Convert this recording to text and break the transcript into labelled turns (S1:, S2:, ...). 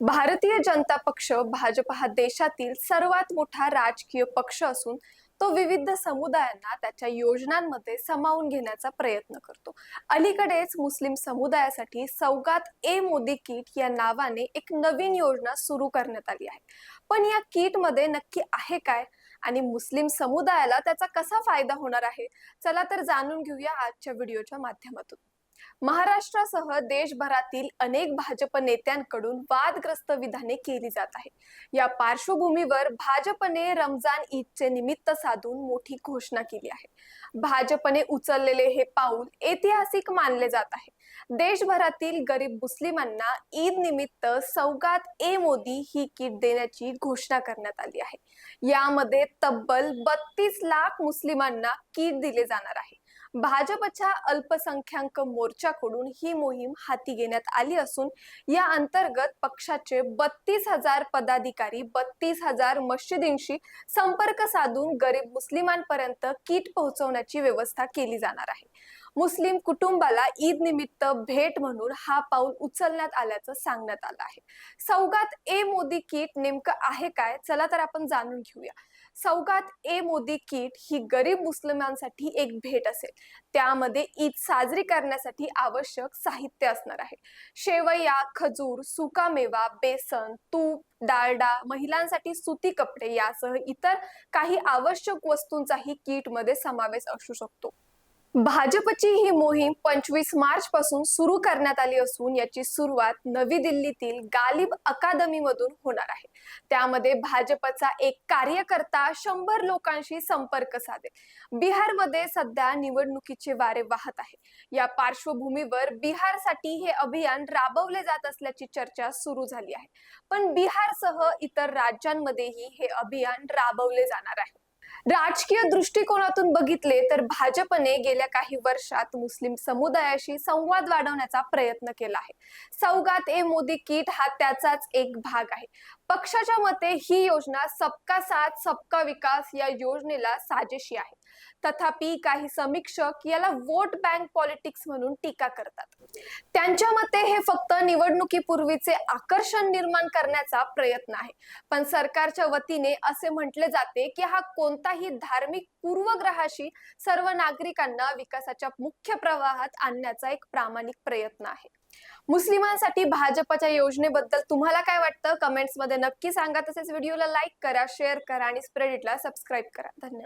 S1: भारतीय जनता पक्ष भाजप हा देशातील सर्वात मोठा राजकीय पक्ष असून तो विविध समुदायांना त्याच्या योजनांमध्ये सामावून घेण्याचा प्रयत्न करतो. अलीकडेच मुस्लिम समुदायासाठी सौगात ए मोदी किट या नावाने एक नवीन योजना सुरू करण्यात आली आहे. पण या किटमध्ये नक्की आहे काय? आणि मुस्लिम समुदायाला त्याचा कसा फायदा होणार आहे? चला तर जाणून घेऊया आजच्या व्हिडिओच्या माध्यमातून. महाराष्ट्रासह देशभरातील अनेक भाजप नेत्यांकडून वादग्रस्त विधाने केली जात आहे या पार्श्वभूमीवर भाजपने रमजान ईदचे निमित्त साधून मोठी घोषणा केली आहे. भाजपने उचललेले हे पाऊल ऐतिहासिक मानले जात आहे. देशभरातील गरीब मुस्लिमांना ईद निमित्त सौगात ए मोदी ही किट देण्याची घोषणा करण्यात आली आहे. यामध्ये तब्बल बत्तीस लाख मुस्लिमांना किट दिले जाणार आहे. भाजपच्या अल्पसंख्याक मोर्चाकडून ही मोहीम हाती घेण्यात आली असून या अंतर्गत पक्षाचे बत्तीस हजार पदाधिकारी बत्तीस हजार मशिदींशी संपर्क साधून गरीब मुस्लिमांपर्यंत किट पोहोचवण्याची व्यवस्था केली जाणार आहे. मुस्लिम कुटुंबाला ईद निमित्त भेट म्हणून हा पाऊल उचलण्यात आल्याचं सांगण्यात आलं आहे. सौगात ए मोदी किट नेमकं आहे काय? चला तर आपण जाणून घेऊया. सौगात ए मोदी किट ही गरीब मुस्लिमांसाठी एक भेट असेल. त्यामध्ये ईद साजरी करण्यासाठी आवश्यक साहित्य असणार आहे. शेवया खजूर सुकामेवा बेसन तूप डाळडा महिलांसाठी सुती कपडे यासह इतर काही आवश्यक वस्तूंचाही किटमध्ये समावेश असू शकतो. भाजपची ही मोहीम पंचवीस मार्च पासून सुरू करण्यात आली असून याची सुरुवात नवी दिल्लीतील गालिब अकादमी मधून होणार आहे. त्यामध्ये भाजपचा एक कार्यकर्ता शंभर लोकांशी संपर्क साधेल. बिहारमध्ये सध्या निवडणुकीचे वारे वाहत आहे. या पार्श्वभूमीवर बिहारसाठी हे अभियान राबवले जात असल्याची चर्चा सुरू झाली आहे. पण बिहारसह इतर राज्यांमध्येही हे अभियान राबवले जाणार आहे. राजकीय दृष्टिकोनातून बघितले तर भाजपने गेल्या काही वर्षात मुस्लिम समुदायाशी संवाद वाढवण्याचा प्रयत्न केला आहे. सौगात ए मोदी किट हा त्याचाच एक भाग आहे. पक्षाच्या मते ही योजना सबका साथ सबका विकास या योजनेला साजेशी आहे. तथापि काही समीक्षक याला वोट बँक पॉलिटिक्स म्हणून टीका करतात. त्यांच्या मते हे फक्त निवडणुकीपूर्वीचे आकर्षण निर्माण करण्याचा प्रयत्न आहे. पण सरकारच्या वतीने असे म्हटले जाते की हा कोणता कोणताही धार्मिक पूर्वग्रहाशी सर्व नागरिकांना विकासाच्या मुख्य प्रवाहात आणण्याचा एक प्रामाणिक प्रयत्न आहे. मुस्लिमांसाठी भाजपच्या योजनेबद्दल तुम्हाला काय वाटतं? कमेंट्समध्ये नक्की सांगा. तसेच व्हिडिओला लाईक करा शेअर करा आणि स्प्रेडिटला सबस्क्राईब करा. धन्यवाद.